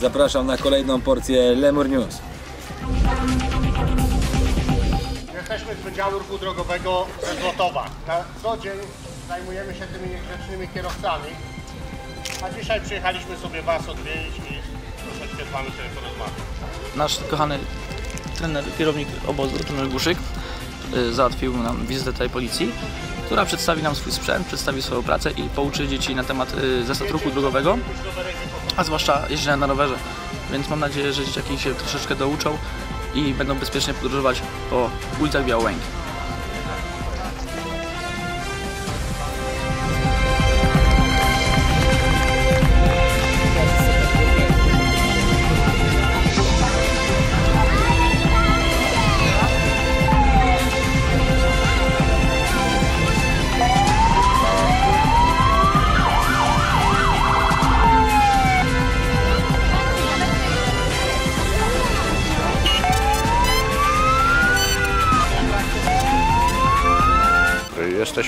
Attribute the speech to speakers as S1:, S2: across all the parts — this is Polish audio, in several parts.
S1: Zapraszam na kolejną porcję Lemur News.
S2: Jesteśmy z Wydziału Ruchu Drogowego ze Złotowa. Na co dzień zajmujemy się tymi niegrzecznymi kierowcami, a dzisiaj przyjechaliśmy sobie Was odwiedzić i troszeczkę z Wami sobie porozmawiać.
S3: nasz kochany trener, kierownik obozu, trener Guszyk, y, załatwił nam wizytę tej policji, która przedstawi nam swój sprzęt, przedstawi swoją pracę i pouczy dzieci na temat y, zasad ruchu drogowego, a zwłaszcza jeżdżenia na rowerze. Więc mam nadzieję, że dzieciaki się troszeczkę douczą i będą bezpiecznie podróżować po ulicach Białęki.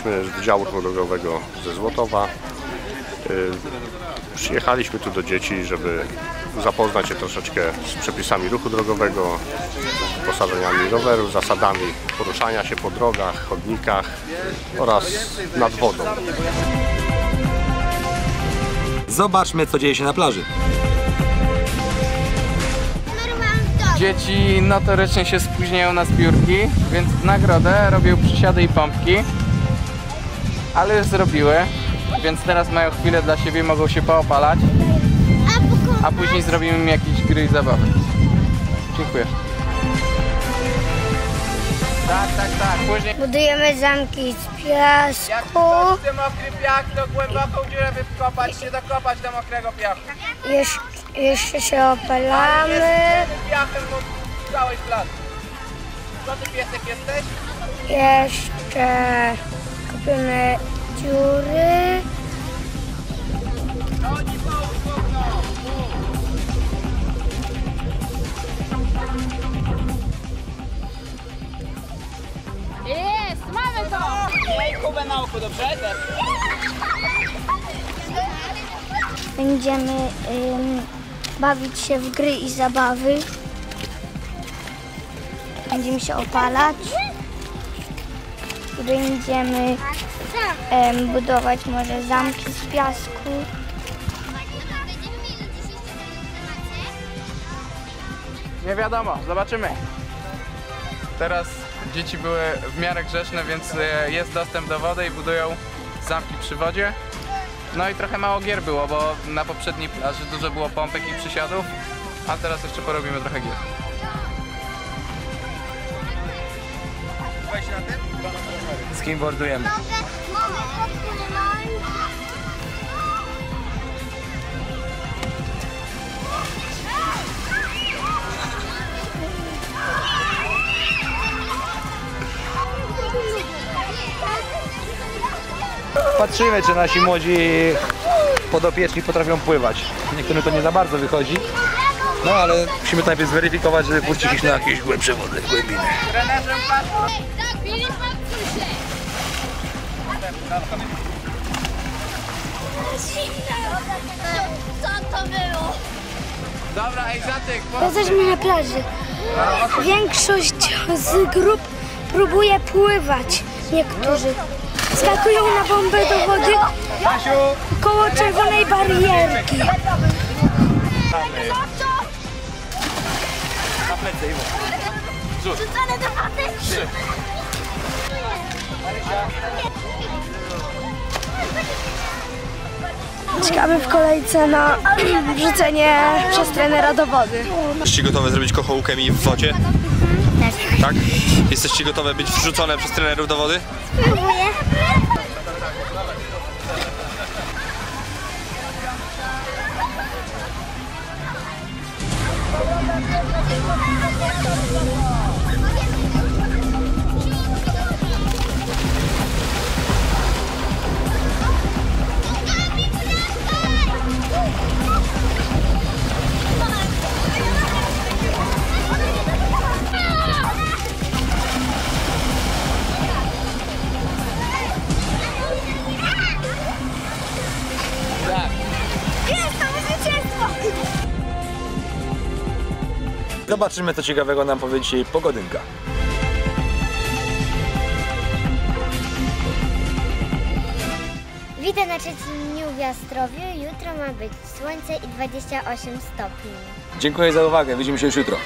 S2: Jesteśmy z Wydziału Ruchu Drogowego ze Złotowa. Y, Przyjechaliśmy tu do dzieci, żeby zapoznać się troszeczkę z przepisami ruchu drogowego, z wyposażeniami rowerów, zasadami poruszania się po drogach, chodnikach oraz nad wodą.
S1: Zobaczmy, co dzieje się na plaży.
S4: Dzieci notorycznie się spóźniają na zbiórki, więc w nagrodę robią przysiady i pompki. Ale już zrobiły, więc teraz mają chwilę dla siebie, mogą się poopalać, a później zrobimy im jakieś gry i zabawy. Dziękuję. Tak, tak, tak. Później
S5: Budujemy zamki z
S4: jak
S5: piasku.
S4: ktoś chce mokry piach, to głęboką dziurę wykopać się dokopać do mokrego piachu.
S5: Jesz jeszcze się opalamy.
S4: Piachem całej plaży. Co ty piesek jesteś?
S5: Jeszcze kopiemy dziury.
S6: Jest, mamy to!
S4: Miej kubę na oku, dobrze?
S5: Będziemy ym, bawić się w gry i zabawy. Będziemy się opalać. Będziemy em, budować może zamki z piasku.
S4: Nie wiadomo, zobaczymy. Teraz dzieci były w miarę grzeczne, więc e, jest dostęp do wody i budują zamki przy wodzie. No i trochę mało gier było, bo na poprzedniej plaży dużo było pompek i przysiadów, a teraz jeszcze porobimy trochę gier.
S1: Skimboardujemy. Patrzymy, czy nasi młodzi podopieczni potrafią pływać. Niektórym to nie za bardzo wychodzi. No ale musimy to najpierw zweryfikować, żeby puścić ich na jakieś głębsze wody, głębiny.
S4: Trenerze, patrz!
S6: Filip, odsuń się! Co to było?
S4: Dobra, ej.
S5: Jesteśmy na plaży. Większość z grup próbuje pływać. Niektórzy skakują na bombę do wody koło czerwonej barierki.
S6: Rzucone do wody!
S5: Czekamy w kolejce na wrzucenie przez trenera do wody.
S7: Jesteście gotowe zrobić kochołkę mi w wodzie? Tak. Jesteście gotowe być wrzucone przez trenerów do wody?
S5: Próbuję.
S6: Jest to
S1: Zobaczymy, co ciekawego nam powie dzisiaj pogodynka.
S8: Witam na trzecim dniu w Jastrowiu. Jutro ma być słońce i 28 stopni.
S1: Dziękuję za uwagę, widzimy się już jutro.